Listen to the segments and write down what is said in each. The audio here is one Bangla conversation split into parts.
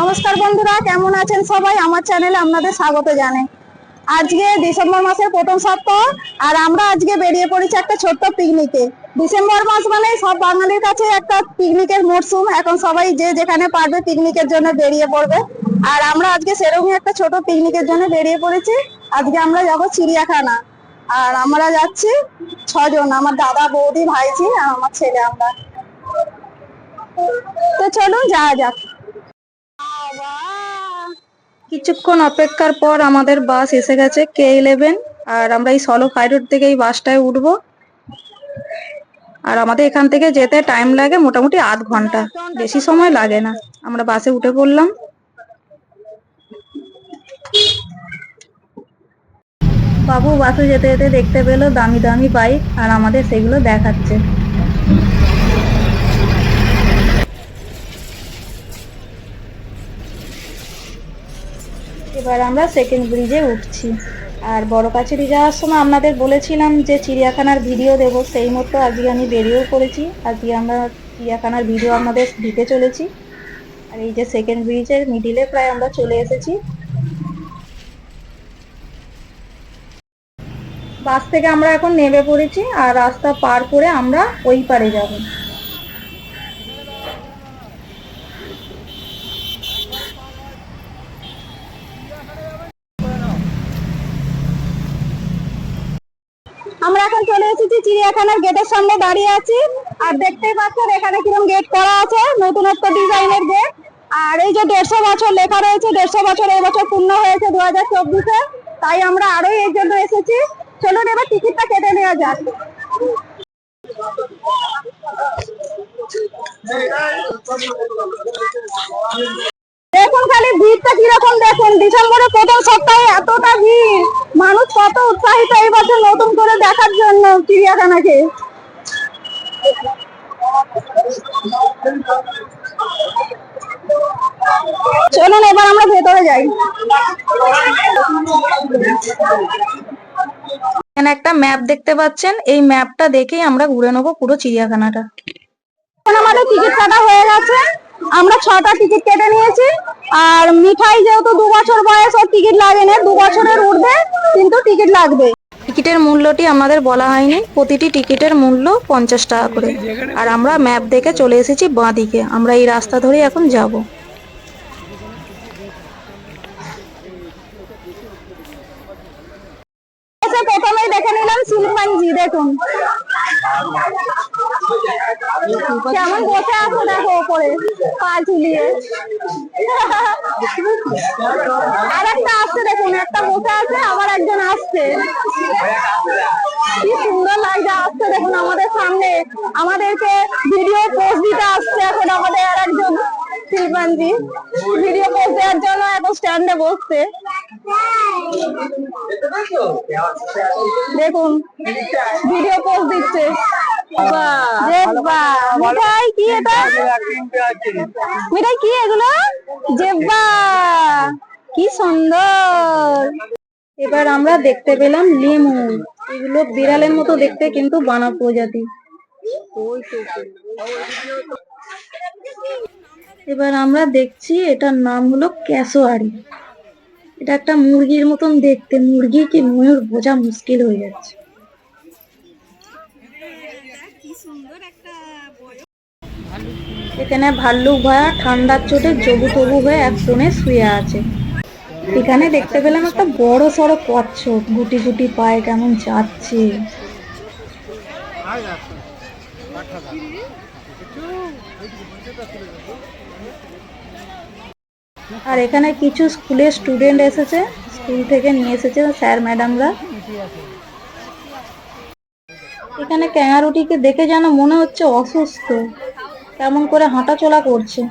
নমস্কার বন্ধুরা, কেমন আছেন সবাই? আমার চ্যানেলে আপনাদের স্বাগত জানাই। আজকে ডিসেম্বর মাসের প্রথম সপ্তাহ, আর আমরা আজকে বেরিয়ে পড়েছি একটা ছোট্ট পিকনিকে ডিসেম্বর মাস মানে সব বাঙালির কাছে একটা পিকনিকের মরশুম এখন সবাই যে যেখানে পারবে পিকনিকের জন্য বেরিয়ে পড়বে। আর আমরা আজকে সেরকমই একটা ছোট পিকনিকের জন্য বেরিয়ে পড়েছি। আজকে আমরা যাব চিড়িয়াখানা। আর আমরা যাচ্ছি ছজন, আমার দাদা, বৌদি, ভাইজি, আর আমার ছেলে আমরা। তো চলুন যাওয়া যাক। কিছুক্ষণ অপেক্ষার পর আমাদের বাস এসে গেছে কে ইলেভেন, আর আমরা এই সলো ফাইরোড থেকে এই বাসটায় উঠবো। আর আমাদের এখান থেকে যেতে টাইম লাগে মোটামুটি আধ ঘণ্টা। বেশি সময় লাগে না। আমরা বাসে উঠে পড়লাম। বাবু বাসে যেতে যেতে দেখতে পেল দামি দামি বাইক আর আমাদের সেগুলো দেখাচ্ছে। এবার আমরা সেকেন্ড ব্রিজে উঠছি। আর বড় কাছারি যাওয়ার সময় আপনাদের বলেছিলাম যে চিড়িয়াখানার ভিডিও দেব, সেই মতো আজকে আমি বেরিয়েও পড়েছি। আজকে আমরা চিড়িয়াখানার ভিডিও আমাদের দিতে চলেছি। আর এই যে সেকেন্ড ব্রিজের মিডিলে প্রায় আমরা চলে এসেছি। বাস থেকে আমরা এখন নেমে পড়েছি আর রাস্তা পার করে আমরা ওই পারে যাব আমরা এখন চলে এসেছি, চিড়িয়াখানার গেটের সামনে দাঁড়িয়ে আছি। আর দেখতেই পাচ্ছেন, এখানে কীরকম গেট করা আছে, নতুনত্ব ডিজাইনের গেট। আর এই যে দেড়শো বছর লেখা রয়েছে, দেড়শো বছর এই বছর পূর্ণ হয়েছে দু হাজার চব্বিশে। তাই আমরা আরও এই জন্য এসেছি। চলুন এবার টিকিটটা কেটে নেওয়া যাক। দেখুন খালি ভিড়টা কীরকম, দেখুন। ডিসেম্বরের প্রথম সপ্তাহে এতটা ভিড়। উৎসাহিত এই বছর নতুন করে দেখার জন্য চিড়িয়াখানাকে। চলুন এবার আমরা ভেতরে যাই। এখানে একটা ম্যাপ দেখতে পাচ্ছেন। এই ম্যাপটা দেখেই আমরা ঘুরে নেব পুরো চিড়িয়াখানাটা। আমাদের টিকিট কাটা হয়ে গেছে। আমরা ছটা টিকিট কেটে নিয়েছি। আর মিঠাই যেহেতু দু বছর বয়স, ওর টিকিট লাগে না দু বছরের উঠবে কিন্তু টিকিট লাগবে। টিকিটের মূল্যটি আমাদের বলা হয়নি। প্রতিটি টিকিটের মূল্য পঞ্চাশ টাকা করে। আর আমরা ম্যাপ দেখে চলে এসেছি বাঁ দিকে। আমরা এই রাস্তা ধরে এখন যাব এসে প্রথমেই দেখে শিল্পাঞ্জি দেখুন। কেমন বসে আছে দেখো ওপরে, পা ঝুলিয়ে। আর একটা আসছে, দেখুন, একটা বসে আছে, আবার একজন আসছে। কি সুন্দর লাগছে, আসছে, দেখুন, আমাদের সামনে। আমাদেরকে ভিডিও পোস্ট দিতে আসছে এখন আমাদের আর একজন শিল্পাঞ্জি ভিডিও পোস্ট দেওয়ার জন্য এখন স্ট্যান্ডে বসছে। দেখুন ভিডিও পোস্ট দিচ্ছে। বাহ, মিঠাই কি এটা? মিঠাই কি এগুলো? জেব্বা কি সুন্দর। এবার আমরা দেখতে পেলাম লেমু এগুলো বিড়ালের মতো দেখতে কিন্তু বানা প্রজাতি। এবার আমরা দেখছি এটার নাম হলো ক্যাসোয়ারি। এটা একটা মুরগির মতন দেখতে। মুরগি কি ময়ূর বোঝা মুশকিল হয়ে যাচ্ছে। এখানে ভাল্লুক ভয়া ঠান্ডার চোটে জবু তবু হয়ে এক কোণে শুয়ে আছে। এখানে দেখতে পেলাম একটা বড় সড়ো কচ্ছপ। গুটি গুটি পায়ে কেমন যাচ্ছে। আর এখানে কিছু স্কুলের স্টুডেন্ট এসেছে, স্কুল থেকে নিয়ে এসেছে স্যার ম্যাডামরা এখানে ক্যাঙারুটিকে দেখে যেন মনে হচ্ছে অসুস্থ, কেমন করে হাঁটাচলা করছে।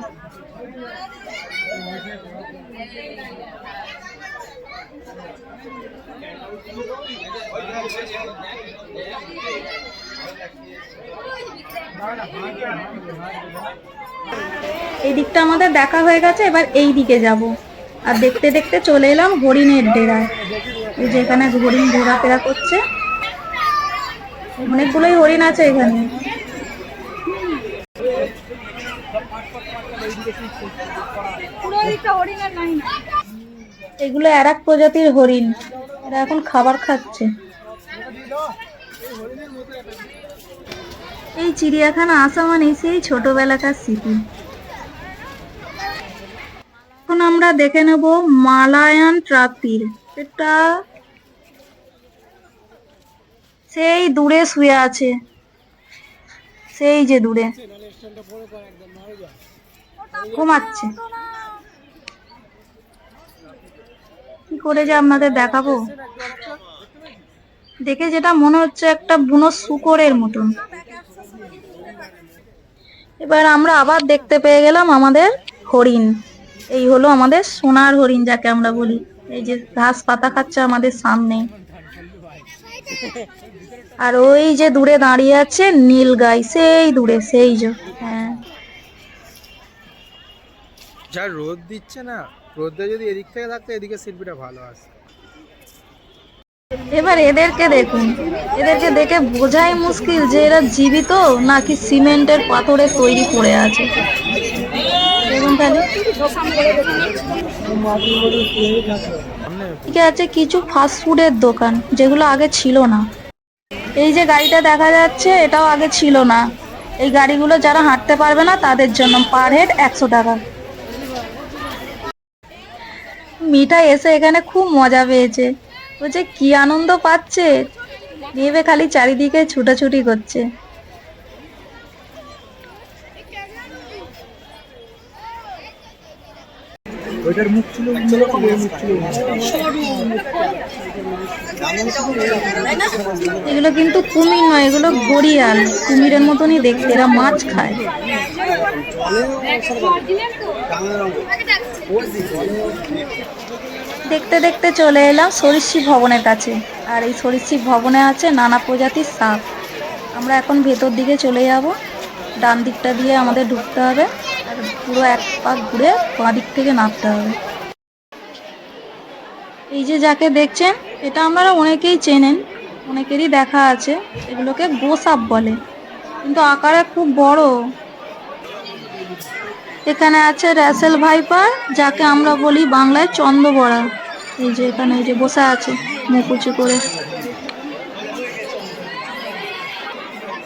এই দিকটা আমাদের দেখা হয়ে গেছে, এবার এই দিকে যাব। আর দেখতে দেখতে চলে এলাম হরিণের ডেরায়। এই যে এখানে হরিণ ঘোরাফেরা করছে। অনেকগুলোই হরিণ আছে এখানে। এগুলো আর এক প্রজাতির হরিণ। এরা এখন খাবার খাচ্ছে। এই চিড়িয়াখানা আসা মানে সেই ছোটবেলাকার স্মৃতি। এখন আমরা দেখে নেব মালায়ান ট্রাপির এটা সেই দূরে শুয়ে আছে। সেই যে দূরে। ঘুমাচ্ছে। কি করে যে আপনাদের দেখাবো? দেখে যেটা মনে হচ্ছে একটা বুনো শুকরের মতন। এবার আমরা আবার দেখতে পেয়ে গেলাম আমাদের হরিণ। এই হলো আমাদের সোনার হরিণ যাকে আমরা বলি। এই যে ঘাস পাতা খাচ্ছে আমাদের সামনে। আর ওই যে দূরে দাঁড়িয়ে আছে নীল গাই, সেই দূরে, সেই যে হ্যাঁ। যা রোদ দিচ্ছে না, রোদে যদি এদিক থেকে থাকতো, এদিকে শিল্পীটা ভালো আসে এবার এদেরকে দেখুন। এদেরকে দেখে বোঝাই মুশকিল যে এরা জীবিত নাকি সিমেন্টের পাথরে তৈরি পড়ে আছে। ঠিক আছে কিছু ফাস্টফুডের দোকান, যেগুলো আগে ছিল না। এই যে গাড়িটা দেখা যাচ্ছে, এটাও আগে ছিল না। এই গাড়িগুলো যারা হাঁটতে পারবে না, তাদের জন্য পার হেড একশো টাকা। মিঠা এসে এখানে খুব মজা পেয়েছে। ও যে কি আনন্দ পাচ্ছে। ভেবে খালি চারিদিকে ছুটাছুটি করছে। ওইটার মুখ ছিল এগুলো কিন্তু কুমির নয় এগুলো গড়িয়াল। কুমিরের মতনই দেখতে এরা মাছ খায়। দেখতে দেখতে চলে এলাম সরীসৃপ ভবনের কাছে। আর এই সরীসৃপ ভবনে আছে নানা প্রজাতির সাপ। আমরা এখন ভেতর দিকে চলে যাব। ডান দিকটা দিয়ে আমাদের ঢুকতে হবে। আর পুরো এক পাক ঘুরে বাঁ দিক থেকে নামতে হবে। এই যে যাকে দেখছেন, এটা আপনারা অনেকেই চেনেন, অনেকেরই দেখা আছে। এগুলোকে গোসাপ বলে। কিন্তু আকারে খুব বড়। এখানে আছে র্যাসেল ভাইপার যাকে আমরা বলি বাংলায় চন্দ্রবড়া। এই যে এখানে এই যে বসে আছে মুখ উঁচু করে।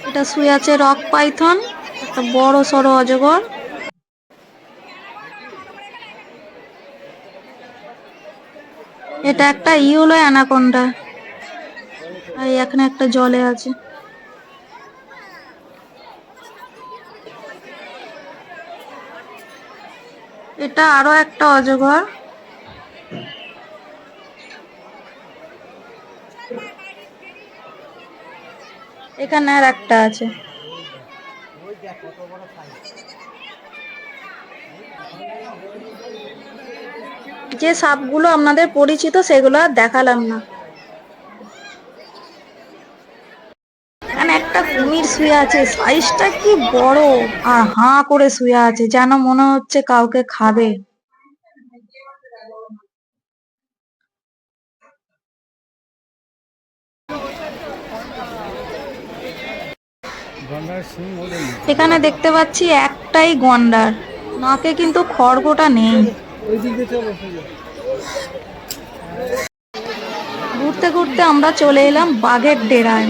এটা শুয়ে আছে রক পাইথন, একটা বড় সড়ো অজগর। এটা একটা ইউলো অ্যানাকোন্ডা। আর এখানে একটা জলে আছে। এটা আরও একটা অজগর। এখানে আর একটা আছে। যে সাপগুলো আপনাদের পরিচিত, সেগুলো আর দেখালাম না এখানে একটা কুমির শুয়ে আছে, সাইজটা কি বড়? আর হাঁ করে শুয়ে আছে, যেন মনে হচ্ছে কাউকে খাবে। এখানে দেখতে পাচ্ছি একটাই গন্ডার, নাকে কিন্তু খড়গোটা নেই। ঘুরতে ঘুরতে আমরা চলে এলাম বাঘের ডেরায়।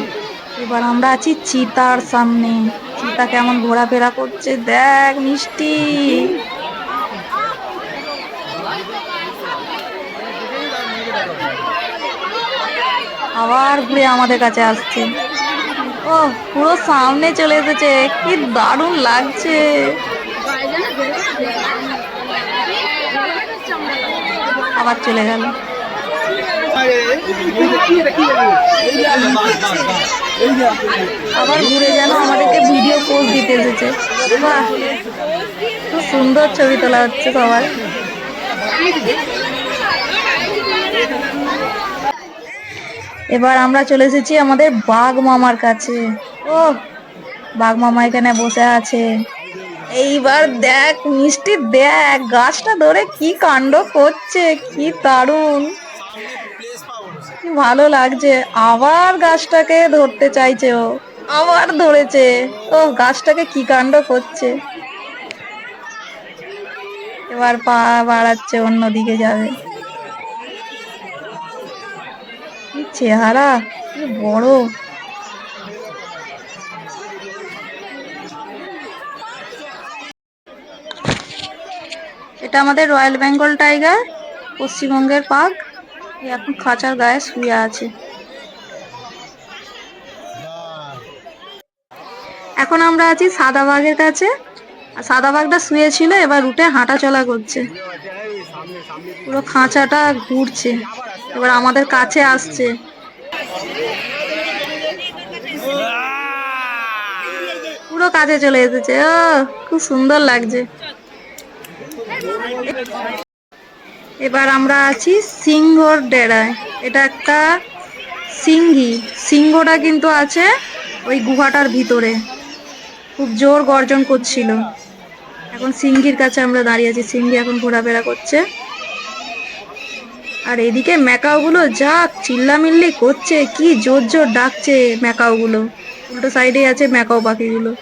এবার আমরা আছি চিতার সামনে চিতা কেমন ঘোরাফেরা করছে দেখ মিষ্টি আবার ঘুরে আমাদের কাছে আসছে ও পুরো সামনে চলে এসেছে কি দারুণ লাগছে আবার চলে গেল আবার ঘুরে যেন আমাদেরকে ভিডিও পোস্ট দিতে এসেছে। খুব সুন্দর ছবি তোলা হচ্ছে সবার। এবার আমরা চলে এসেছি আমাদের বাঘ মামার কাছে। ও, বাঘ মামা এখানে বসে আছে। এইবার দেখ, মিষ্টি দেখ, গাছটা ধরে কি কাণ্ড করছে, কি দারুণ। ভালো লাগছে। আবার গাছটাকে ধরতে চাইছে ও। আবার ধরেছে। ও গাছটাকে কি কাণ্ড করছে। এবার পা বাড়াচ্ছে, অন্যদিকে যাবে। চেহারা বড়। এটা আমাদের রয়্যাল বেঙ্গল টাইগার, পশ্চিমবঙ্গের এ এখন খাঁচার গায়ে শুয়ে আছে। এখন আমরা আছি সাদা বাঘের কাছে। সাদা বাঘটা শুয়েছিল, এবার উঠে হাঁটা চলা করছে। পুরো খাঁচাটা ঘুরছে। এবার আমাদের কাছে আসছে। পুরো কাছে চলে এসেছে। ও, খুব সুন্দর লাগছে। এবার আমরা আছি সিংহর ডেরায়। এটা একটা সিংহি। সিংহটা কিন্তু আছে ওই গুহাটার ভিতরে। খুব জোর গর্জন করছিল। এখন সিংহির কাছে আমরা দাঁড়িয়ে আছি। সিংহি এখন ঘোরাফেরা করছে। আর এদিকে ম্যাকাওগুলো যা চিল্লামিল্লি করছে, কি জোর জোর ডাকছে ম্যাকাওগুলো। উল্টো সাইডে আছে ম্যাকাও পাখিগুলো।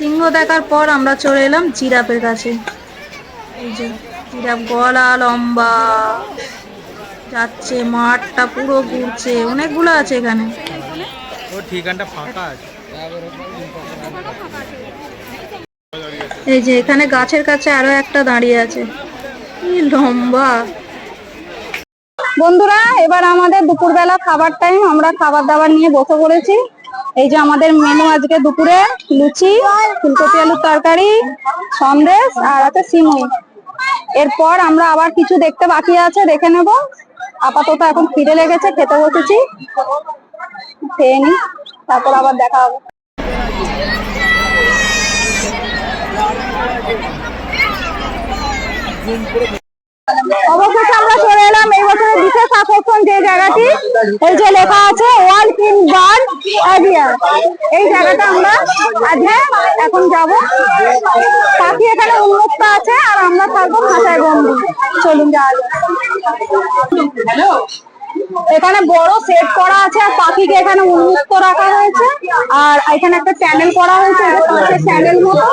সিংহ দেখার পর আমরা চলে এলাম জিরাফের কাছে। এই যে জিরাফ গলা লম্বা। যাচ্ছে মাঠটা পুরো ঘুরছে। অনেকগুলো আছে এখানে। ও ঠিকানটা ফাঁকা আছে। এই যে এখানে গাছের কাছে আরও একটা দাঁড়িয়ে আছে। কি লম্বা। বন্ধুরা এবার আমাদের দুপুরবেলা খাবার টাইম আমরা খাবার দাবার নিয়ে বসে পড়েছি। এই যে আমাদের মেনু আজকে দুপুরে, লুচি, ফুলকপি আলুর তরকারি, সন্দেশ আর আছে সিমুই এরপর আমরা আবার কিছু দেখতে বাকি আছে, দেখে নেব। আপাতত এখন ফিরে লেগেছে, খেতে বসেছি। খেয়ে নি তারপর আবার দেখা হবে। অবশেষে আমরা চলে এলাম। এই বছরের বিশেষ আকর্ষণ যে জায়গাটি, এই যে লেখা আছে ওয়ার্ল্ড ইন বার্ড এভিয়ার এই জায়গাটা আমরা আজকে এখন যাব। পাখি এখানে উন্মুক্ত আছে, আর আমরা থাকব খাঁচায় বন্দি। চলুন যাওয়া যাক। এখানে বড় সেট করা আছে আর পাখিকে এখানে উন্মুক্ত রাখা হয়েছে। আর এখানে একটা চ্যানেল করা হয়েছে চ্যানেল মতো।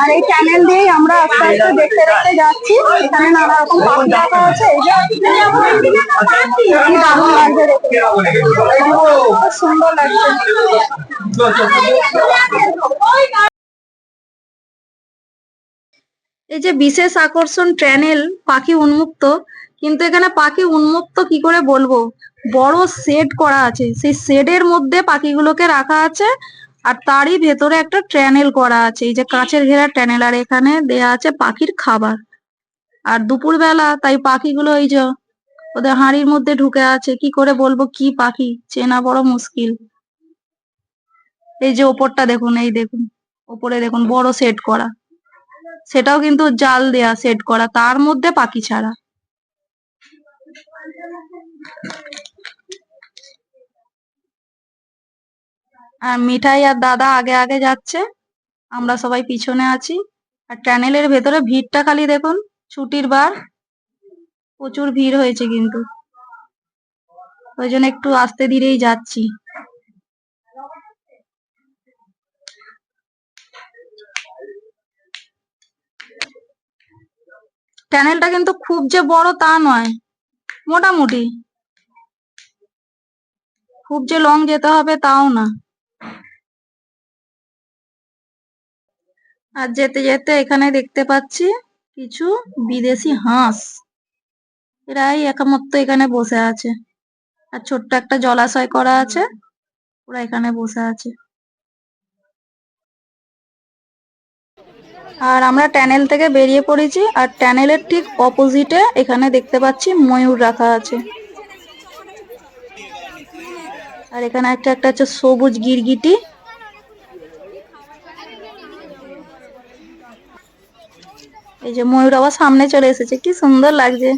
আর এই চ্যানেল দিয়েই আমরা আস্তে আস্তে দেখতে দেখতে যাচ্ছি। এখানে নানা রকম পাখি রাখা আছে এই দারুণ লাগছে সুন্দর লাগছে। এই যে বিশেষ আকর্ষণ ট্যানেল পাখি উন্মুক্ত। কিন্তু এখানে পাখি উন্মুক্ত কি করে বলব? বড় শেড করা আছে। সেই শেডের মধ্যে পাখিগুলোকে রাখা আছে আর তারই ভেতরে একটা ট্যানেল করা আছে। এই যে কাঁচের ঘেরা ট্যানেল আর এখানে দেয়া আছে পাখির খাবার। আর দুপুরবেলা তাই পাখিগুলো এই যে ওদের হাঁড়ির মধ্যে ঢুকে আছে, কি করে বলব কি পাখি? চেনা বড় মুশকিল। এই যে ওপরটা দেখুন, এই দেখুন, ওপরে দেখুন, বড় সেট করা। সেটাও কিন্তু জাল দেয়া সেট করা, তার মধ্যে পাখি ছাড়া। আর মিঠাই আর দাদা আগে আগে যাচ্ছে। আমরা সবাই পিছনে আছি। আর ট্যানেলের ভেতরে ভিড়টা খালি দেখুন, ছুটির বার। প্রচুর ভিড় হয়েছে কিন্তু। ওই জন্য একটু আস্তে ধীরেই যাচ্ছি। ট্যানেলটা কিন্তু খুব যে বড় তা নয়। মোটামুটি। খুব যে লং যেতে হবে তাও না। আর যেতে যেতে এখানে দেখতে পাচ্ছি কিছু বিদেশি হাঁস। এরাই একামত্ত এখানে বসে আছে। আর ছোট্ট একটা জলাশয় করা আছে, ওরা এখানে বসে আছে। আর আমরা ট্যানেল থেকে বেরিয়ে পড়েছি, আর ট্যানেলের ঠিক অপোজিটে এখানে দেখতে পাচ্ছি ময়ূর রাখা আছে। আর এখানে একটা একটা হচ্ছে সবুজ গিরগিটি এই যে ময়ূর আবার সামনে চলে এসেছে, কি সুন্দর লাগছে।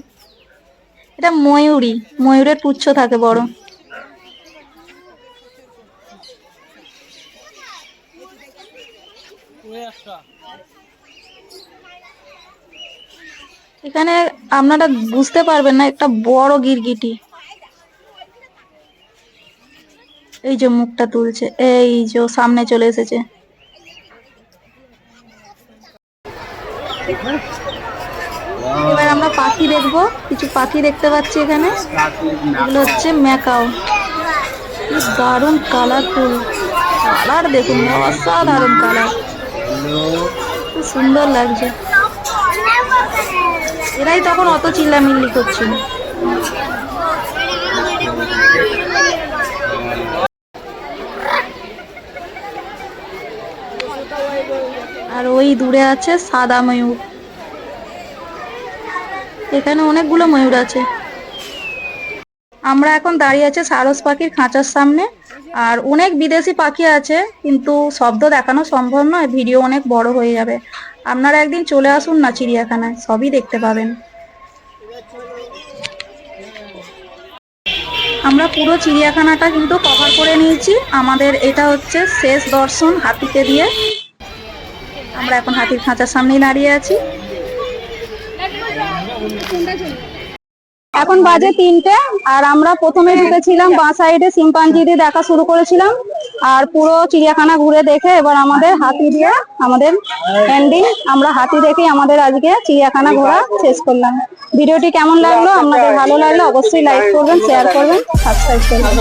এটা ময়ূরী ময়ূরের পুচ্ছ থাকে বড়। এখানে আপনারা বুঝতে পারবেন না, একটা বড় গিরগিটি। এই যে মুখটা তুলছে, এই যে সামনে চলে এসেছে। এবার আমরা পাখি দেখব। কিছু পাখি দেখতে পাচ্ছি এখানে। এগুলো হচ্ছে ম্যাকাও। দারুণ কালারফুল কালার দেখুন অসাধারণ কালার খুব সুন্দর লাগছে। এরাই তখন অত চিল্লামিল্লি করছিল। আর ওই দূরে আছে সাদা ময়ূর। এখানে অনেকগুলো ময়ূর আছে। আমরা এখন দাঁড়িয়ে আছে সারস পাখির খাঁচার সামনে। আর অনেক বিদেশি পাখি আছে, কিন্তু শব্দ দেখানো সম্ভব নয়, ভিডিও অনেক বড় হয়ে যাবে। আপনারা একদিন চলে আসুন না চিড়িয়াখানায়, সবই দেখতে পাবেন। আমরা পুরো চিড়িয়াখানাটা কিন্তু কভার করে নিয়েছি। আমাদের এটা হচ্ছে শেষ দর্শন হাতিকে দিয়ে। আমরা এখন হাতির খাঁচার সামনেই দাঁড়িয়ে আছি। এখন বাজে তিনটে, আর আমরা প্রথমে ঢুকেছিলাম বাঁ সাইডে সিম্পাঞ্জি দিয়ে দেখা শুরু করেছিলাম। আর পুরো চিড়িয়াখানা ঘুরে দেখে এবার আমাদের হাতি দিয়ে আমাদের এন্ডিং আমরা হাতি দেখেই আমাদের আজকে চিড়িয়াখানা ঘোরা শেষ করলাম। ভিডিওটি কেমন লাগল, আপনাদের ভালো লাগল অবশ্যই লাইক করবেন শেয়ার করবেন সাবস্ক্রাইব করবেন।